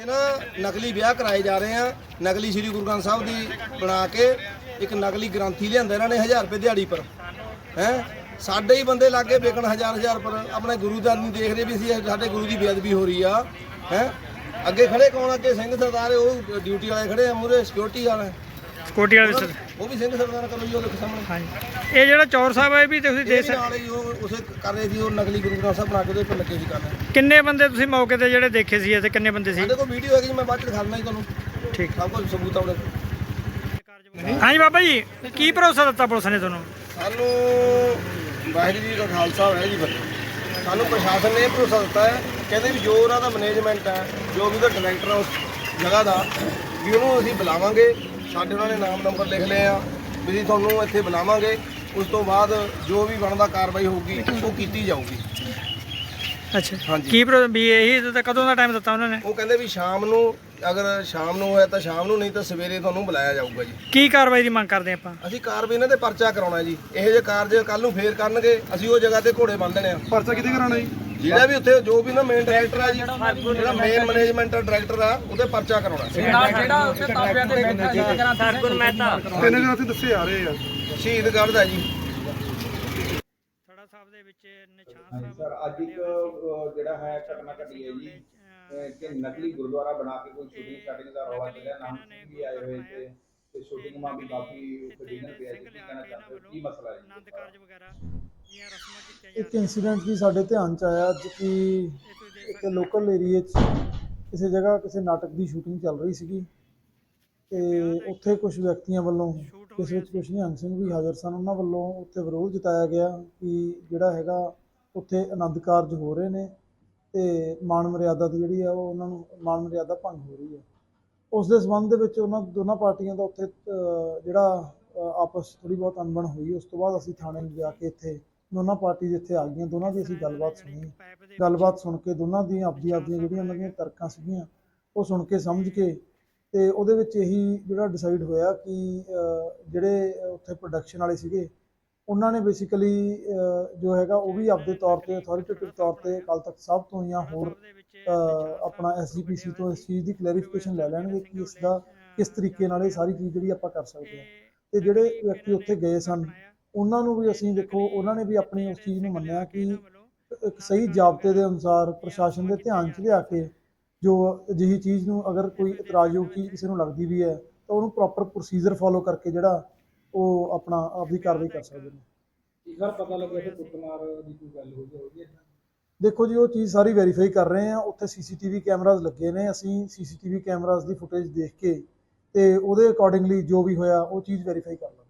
ਤੇ ਨਾ ਨਕਲੀ ਵਿਆਹ ਕਰਾਏ ਜਾ ਰਹੇ ਆ। ਨਕਲੀ ਸ੍ਰੀ ਗੁਰੂ ਗ੍ਰੰਥ ਸਾਹਿਬ ਦੀ ਬਣਾ ਕੇ ਇੱਕ ਨਕਲੀ ਗ੍ਰੰਥੀ ਲਿਆਂਦਾ ਇਹਨਾਂ ਨੇ 1000 ਰੁਪਏ ਦਿਹਾੜੀ ਪਰ। ਹੈ? ਸਾਡੇ ਹੀ ਬੰਦੇ ਲਾਗੇ ਵੇਚਣ ਹਜ਼ਾਰ ਹਜ਼ਾਰ ਪਰ ਆਪਣੇ ਗੁਰੂ ਦਾ ਨਹੀਂ ਦੇਖ ਰਹੇ ਵੀ ਅਸੀਂ, ਸਾਡੇ ਗੁਰੂ ਦੀ ਬੇਅਦਬੀ ਹੋ ਰਹੀ ਆ। ਹੈ? ਅੱਗੇ ਖੜੇ ਕੌਣ ਅੱਗੇ ਸਿੰਘ ਸਰਦਾਰ, ਉਹ ਡਿਊਟੀ ਵਾਲੇ ਖੜੇ ਆ ਮੂਰੇ ਸਿਕਿਉਰਿਟੀ ਵਾਲੇ। ਕੋਟੀ ਵਾਲੇ ਸਰ। ਉਹ ਵੀ ਸਿੰਘ ਸਰਦਾਰ ਕਰੋ ਜੀ ਉਹ ਦੇਖੋ ਸਾਹਮਣੇ। ਹਾਂਜੀ। ਇਹ ਜਿਹੜਾ ਚੌਰ ਸਾਹਿਬ ਹੈ ਇਹ ਵੀ ਤੁਸੀਂ ਇਹ ਦੇ ਵੀ ਸਕ ਨਾਲ ਹੀ ਉਹ ਉਸੇ ਕਰ ਰਹੇ ਸੀ ਉਹ ਨਕਲੀ ਗੁਰੂ ਗ੍ਰੰਥ ਸਾਹਿਬ ਬਣਾ ਕੇ ਉਹਦੇ ਉੱਪਰ ਲੱਗੇ ਸੀ ਕਰਨ। ਕਿੰਨੇ ਬੰਦੇ ਤੁਸੀਂ ਮੌਕੇ ਤੇ ਜਿਹੜੇ ਦੇਖੇ ਸੀ ਇੱਥੇ ਕਿੰਨੇ ਬੰਦੇ ਸੀ? ਸਾਡੇ ਕੋਲ ਵੀਡੀਓ ਹੈਗੀ ਜੀ, ਮੈਂ ਬਾਅਦ ਚ ਦਿਖਾਉਣਾ ਜੀ ਤੁਹਾਨੂੰ। ਠੀਕ। ਸਭ ਕੁਝ ਸਬੂਤ ਆ ਉਹਦੇ। ਕੋਲ। ਹਾਂਜੀ ਬਾਬਾ ਜੀ ਕੀ ਭਰੋਸਾ ਦਿੱਤਾ ਪੁਲਿਸ ਨੇ ਤੁਹਾਨੂੰ? ਸਾਨੂੰ ਵਾਹਿਗੁਰੂ ਜੀ ਦਾ ਖਾਲਸਾ ਹੋਇਆ ਜੀ ਫਤਿਹ। ਸਾਨੂੰ ਪ੍ਰਸ਼ਾਸਨ ਨੇ ਇਹ ਭਰੋਸਾ ਦਿੱਤਾ ਹੈ ਕਹਿੰਦੇ ਵੀ ਜੋ ਉਹਨਾਂ ਦਾ ਮੈਨੇਜਮੈਂਟ ਹੈ ਜੋ ਵੀ ਉਹਦਾ ਡਾਇਰੈਕਟਰ ਹੈ ਉਸ ਜਗ੍ਹਾ ਦਾ ਵੀ ਉਹਨੂੰ ਅਸੀਂ ਬੁਲਾਵਾਂਗੇ। ਸਾਡੇ ਉਹਨਾਂ ਨੇ ਨਾਮ ਨੰਬਰ ਲਿਖ ਲਏ ਆ ਵੀ ਤੁਹਾਨੂੰ ਇੱਥੇ ਬੁਲਾਵਾਂਗੇ। ਉਸ ਤੋਂ ਬਾਅਦ ਜੋ ਵੀ ਬਣਦਾ ਕਾਰਵਾਈ ਹੋਊਗੀ ਉਹ ਕੀਤੀ ਜਾਊਗੀ। ਅੱਛਾ। ਹਾਂਜੀ। ਕੀ ਵੀ ਇਹੀ ਕਦੋਂ ਦਾ ਟਾਈਮ ਦਿੱਤਾ ਉਹਨਾਂ ਨੇ? ਉਹ ਕਹਿੰਦੇ ਵੀ ਸ਼ਾਮ ਨੂੰ ਅਗਰ ਸ਼ਾਮ ਨੂੰ ਹੋਇਆ ਤਾਂ ਸ਼ਾਮ ਨੂੰ ਨਹੀਂ ਤਾਂ ਸਵੇਰੇ ਤੁਹਾਨੂੰ ਬੁਲਾਇਆ ਜਾਊਗਾ ਜੀ। ਕੀ ਕਾਰਵਾਈ ਦੀ ਮੰਗ ਕਰਦੇ ਆਪਾਂ? ਅਸੀਂ ਕਾਰਵਾਈ ਇਹਨਾਂ ਤੇ ਪਰਚਾ ਕਰਾਉਣਾ ਜੀ। ਇਹੋ ਜਿਹੇ ਕਾਰਜ ਕੱਲ ਨੂੰ ਫੇਰ ਕਰਨਗੇ ਅਸੀਂ ਉਹ ਜਗ੍ਹਾ ਤੇ ਘੋੜੇ ਬੰਨ ਦੇਣੇ ਆ। ਪਰਚਾ ਕਿਤੇ ਕਰਾਉਣਾ ਜੀ? ਜਿਹੜਾ ਵੀ ਉੱਥੇ ਜੋ ਵੀ ਨਾ ਮੇਨ ਡਾਇਰੈਕਟਰ ਆ ਜੀ ਜਿਹੜਾ ਮੇਨ ਮੈਨੇਜਮੈਂਟ ਡਾਇਰੈਕਟਰ ਆ ਉਹਦੇ ਪਰਚਾ ਕਰਾਉਣਾ। ਤਿੰਨ ਦਿਨਾਂ ਤੋਂ ਦੱਸੇ ਆ ਰਹੇ ਆ। ਸ਼ਹੀਦਗੜ੍ਹ ਦਾ ਜੀ। ਥੜਾ ਸਾਹਿਬ ਦੇ ਵਿੱਚ ਨਿਸ਼ਾਨ ਸਾਹਿਬ ਸਰ ਅੱਜ ਇੱਕ ਅਹ, ਜਿਹੜਾ ਹੈ ਘਟਨਾ ਘਟੀ ਹੈ ਜੀ। ਅਹ, ਕਿ ਨਕਲੀ ਗੁਰਦੁਆਰਾ ਬਣਾ ਕੇ ਕੋਈ ਸ਼ੂਟਿੰਗ ਸਟਾਰਟਿੰਗ ਦਾ ਰੌਲਾ ਚੱਲਿਆ ਨਾਮ ਸਿੰਘ ਵੀ ਆਏ ਹੋਏ ਤੇ ਤੇ ਸ਼ੂਟਿੰਗ ਮਾ ਵੀ ਕਾਫੀ ਡਿਨਰ ਪਿਆ ਜੀ ਕੀ ਕਹਿਣਾ ਚਾਹੁੰਦੇ ਹੋ ਕੀ ਮਸਲਾ ਹੈ ਜੀ? ਆਨੰਦ ਕਾਰਜ ਵਗੈਰਾ? ਇੱਕ ਇਨਸੀਡੈਂਟ ਵੀ ਸਾਡੇ ਧਿਆਨ ਚ ਆਇਆ ਅੱਜ ਕਿ ਇੱਕ ਲੋਕਲ ਏਰੀਏ 'ਚ ਕਿਸੇ ਜਗ੍ਹਾ ਕਿਸੇ ਨਾਟਕ ਦੀ ਸ਼ੂਟਿੰਗ ਚੱਲ ਰਹੀ ਸੀਗੀ ਤੇ ਉੱਥੇ ਕੁਝ ਵਿਅਕਤੀਆਂ ਵੱਲੋਂ ਇਸ ਵਿੱਚ ਕੁਝ ਨਿਹੰਗ ਸਿੰਘ ਵੀ ਹਾਜ਼ਰ ਸਨ, ਉਹਨਾਂ ਵੱਲੋਂ ਉੱਥੇ ਵਿਰੋਧ ਜਤਾਇਆ ਗਿਆ ਕਿ ਜਿਹੜਾ ਹੈਗਾ ਉੱਥੇ ਆਨੰਦ ਕਾਰਜ ਹੋ ਰਹੇ ਨੇ ਤੇ ਮਾਨ ਮਰਿਆਦਾ ਦੀ ਜਿਹੜੀ ਆ ਉਹ ਉਹਨਾਂ ਨੂੰ ਮਾਨ ਮਰਿਆਦਾ ਭੰਗ ਹੋ ਰਹੀ ਹੈ ਉਸ ਦੇ ਸੰਬੰਧ ਦੇ ਵਿੱਚ ਉਹਨਾਂ ਦੋਨਾਂ ਪਾਰਟੀਆਂ ਦਾ ਉੱਥੇ ਜਿਹੜਾ ਆਪਸ ਥੋੜੀ ਬਹੁਤ ਅਣਬਣ ਹੋਈ, ਉਸ ਤੋਂ ਬਾਅਦ ਅਸੀਂ ਥਾਣੇ ਜਾ ਕੇ ਇੱਥੇ ਦੋਨਾਂ ਪਾਰਟੀ ਇੱਥੇ ਆ ਗਈਆਂ ਦੋਨਾਂ ਦੀ ਅਸੀਂ ਗੱਲਬਾਤ ਸੁਣੀ ਗੱਲਬਾਤ ਸੁਣ ਕੇ ਦੋਨਾਂ ਦੀਆਂ ਆਪਦੀਆਂ ਆਪਦੀਆਂ ਜਿਹੜੀਆਂ ਉਹਨਾਂ ਦੀਆਂ ਤਰਕਾਂ ਸੀਗੀਆਂ ਉਹ ਸੁਣ ਕੇ ਸਮਝ ਕੇ ਤੇ ਉਹਦੇ ਵਿੱਚ ਇਹੀ ਜਿਹੜਾ ਡਿਸਾਈਡ ਹੋਇਆ ਕਿ ਜਿਹੜੇ ਉੱਥੇ ਪ੍ਰੋਡਕਸ਼ਨ ਵਾਲੇ ਸੀਗੇ ਉਹਨਾਂ ਨੇ ਬੇਸਿਕਲੀ ਜੋ ਹੈਗਾ ਉਹ ਵੀ ਆਪਦੇ ਤੌਰ ਤੇ ਅਥਾਰਟੇਟਿਵ ਤੌਰ ਤੇ ਅਕਾਲ ਤਖਤ ਸਾਹਿਬ ਤੋਂ ਜਾਂ ਹੋਰ ਆਪਣਾ ਐਸਜੀਪੀਸੀ ਤੋਂ ਇਸ ਚੀਜ਼ ਦੀ ਕਲੈਰੀਫਿਕੇਸ਼ਨ ਲੈ ਲੈਣਗੇ ਕਿ ਇਸ ਦਾ ਕਿਸ ਤਰੀਕੇ ਨਾਲ ਇਹ ਸਾਰੀ ਚੀਜ਼ ਜਿਹੜੀ ਆਪਾਂ ਕਰ ਸਕਦੇ ਹਾਂ। ਤੇ ਜਿਹੜੇ ਵਿਅਕਤੀ ਉੱਥੇ ਗਏ ਸਨ ਉਹਨਾਂ ਨੂੰ ਵੀ ਅਸੀਂ ਦੇਖੋ ਉਹਨਾਂ ਨੇ ਵੀ ਆਪਣੀ ਉਸ ਚੀਜ਼ ਨੂੰ ਮੰਨਿਆ ਕਿ ਇੱਕ ਸਹੀ ਜਾਬਤੇ ਦੇ ਅਨੁਸਾਰ ਪ੍ਰਸ਼ਾਸਨ ਦੇ ਧਿਆਨ 'ਚ ਲਿਆ ਕੇ ਜੋ ਅਜਿਹੀ ਚੀਜ਼ ਨੂੰ ਅਗਰ ਕੋਈ ਇਤਰਾਜ਼ਯੋਗ ਚੀਜ਼ ਕਿਸੇ ਨੂੰ ਲੱਗਦੀ ਵੀ ਹੈ ਤਾਂ ਉਹਨੂੰ ਪ੍ਰੋਪਰ ਪ੍ਰੋਸੀਜਰ ਫੋਲੋ ਕਰਕੇ ਜਿਹੜਾ ਉਹ ਆਪਣਾ ਆਪਦੀ ਕਾਰਵਾਈ ਕਰ ਸਕਦੇ ਨੇ। ਸਰ ਪਤਾ ਲੱਗਿਆ ਕਿ ਕੁੱਟਮਾਰ ਦੀ ਕੋਈ ਗੱਲ ਹੋਈ ਹੋਈ ਹੈ? ਦੇਖੋ ਜੀ ਉਹ ਚੀਜ਼ ਸਾਰੀ ਵੈਰੀਫਾਈ ਕਰ ਰਹੇ ਆ ਉੱਥੇ ਸੀਸੀਟੀਵੀ ਕੈਮਰਾਜ਼ ਲੱਗੇ ਨੇ। ਅਸੀਂ ਸੀਸੀਟੀਵੀ ਕੈਮਰਾਜ਼ ਦੀ ਫੁਟੇਜ ਦੇਖ ਕੇ ਤੇ ਉਹਦੇ ਅਕੋਰਡਿੰਗਲੀ ਜੋ ਵੀ ਹੋਇਆ ਉਹ ਚੀਜ਼ ਵੈਰੀਫਾਈ ਕਰ ਲਾਂਗੇ।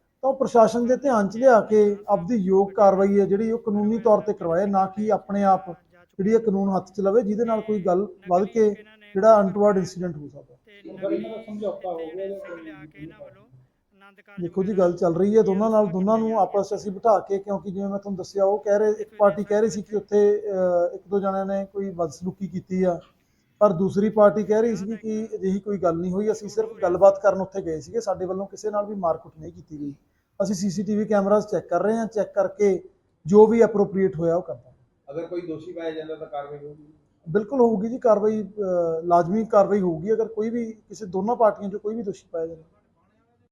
ਤਾਂ ਉਹ ਪ੍ਰਸ਼ਾਸਨ ਦੇ ਧਿਆਨ 'ਚ ਲਿਆ ਕੇ ਆਪਦੀ ਯੋਗ ਕਾਰਵਾਈ ਹੈ ਜਿਹੜੀ ਉਹ ਕਾਨੂੰਨੀ ਤੌਰ ਤੇ ਕਰਵਾਏ, ਨਾ ਕਿ ਆਪਣੇ ਆਪ ਜਿਹੜੀ ਇਹ ਕਾਨੂੰਨ ਹੱਥ 'ਚ ਲਵੇ, ਜਿਹਦੇ ਨਾਲ ਕੋਈ ਗੱਲ ਵੱਧ ਕੇ ਜਿਹੜਾ ਅਨਟਵਰਡ ਇਨਸੀਡੈਂਟ ਹੋ ਸਕਦਾ। ਦੇਖੋ ਜੀ, ਗੱਲ ਚੱਲ ਰਹੀ ਹੈ ਦੋਨਾਂ ਨਾਲ, ਦੋਨਾਂ ਨੂੰ ਆਪਸ 'ਚ ਅਸੀਂ ਬਿਠਾ ਕੇ, ਕਿਉਂਕਿ ਜਿਵੇਂ ਮੈਂ ਤੁਹਾਨੂੰ ਦੱਸਿਆ, ਉਹ ਕਹਿ ਰਹੇ, ਇੱਕ ਪਾਰਟੀ ਕਹਿ ਰਹੀ ਸੀ ਕਿ ਉੱਥੇ ਇੱਕ ਦੋ ਜਣਿਆਂ ਨੇ ਕੋਈ ਬਦਸਲੂਕੀ ਕੀਤੀ ਆ। ਪਰ ਦੂਸਰੀ ਪਾਰਟੀ ਕਹਿ ਰਹੀ ਸੀ ਕਿ ਅਜਿਹੀ ਕੋਈ ਗੱਲ ਨਹੀਂ ਹੋਈ। ਅਸੀਂ ਸਿਰਫ ਗੱਲਬਾਤ ਕਰਨ ਉੱਥੇ ਗਏ ਸੀਗੇ। ਸਾਡੇ ਵੱਲੋਂ ਕਿਸੇ ਨਾਲ ਵੀ ਮਾਰਕੁੱਟ ਨਹੀਂ ਕੀਤੀ ਗਈ। ਅਸੀਂ ਸੀਸੀਟੀਵੀ ਕੈਮਰਾਜ਼ ਚੈੱਕ ਕਰ ਰਹੇ ਹਾਂ। ਚੈੱਕ ਕਰਕੇ ਜੋ ਵੀ ਐਪਰੋਪ੍ਰੀਏਟ ਹੋਇਆ ਉਹ ਕਰਦਾ। ਅਗਰ ਕੋਈ ਦੋਸ਼ੀ ਪਾਇਆ ਜਾਂਦਾ ਤਾਂ ਕਾਰਵਾਈ ਹੋਊਗੀ? ਬਿਲਕੁਲ ਹੋਊਗੀ ਜੀ। ਕਾਰਵਾਈ ਲਾਜ਼ਮੀ ਕਾਰਵਾਈ ਹੋਊਗੀ। ਅਗਰ ਕੋਈ ਵੀ ਕਿਸੇ ਦੋਨਾਂ ਪਾਰਟੀਆਂ 'ਚੋਂ ਕੋਈ ਵੀ ਦੋਸ਼ੀ ਪਾਇਆ ਜਾਂਦਾ।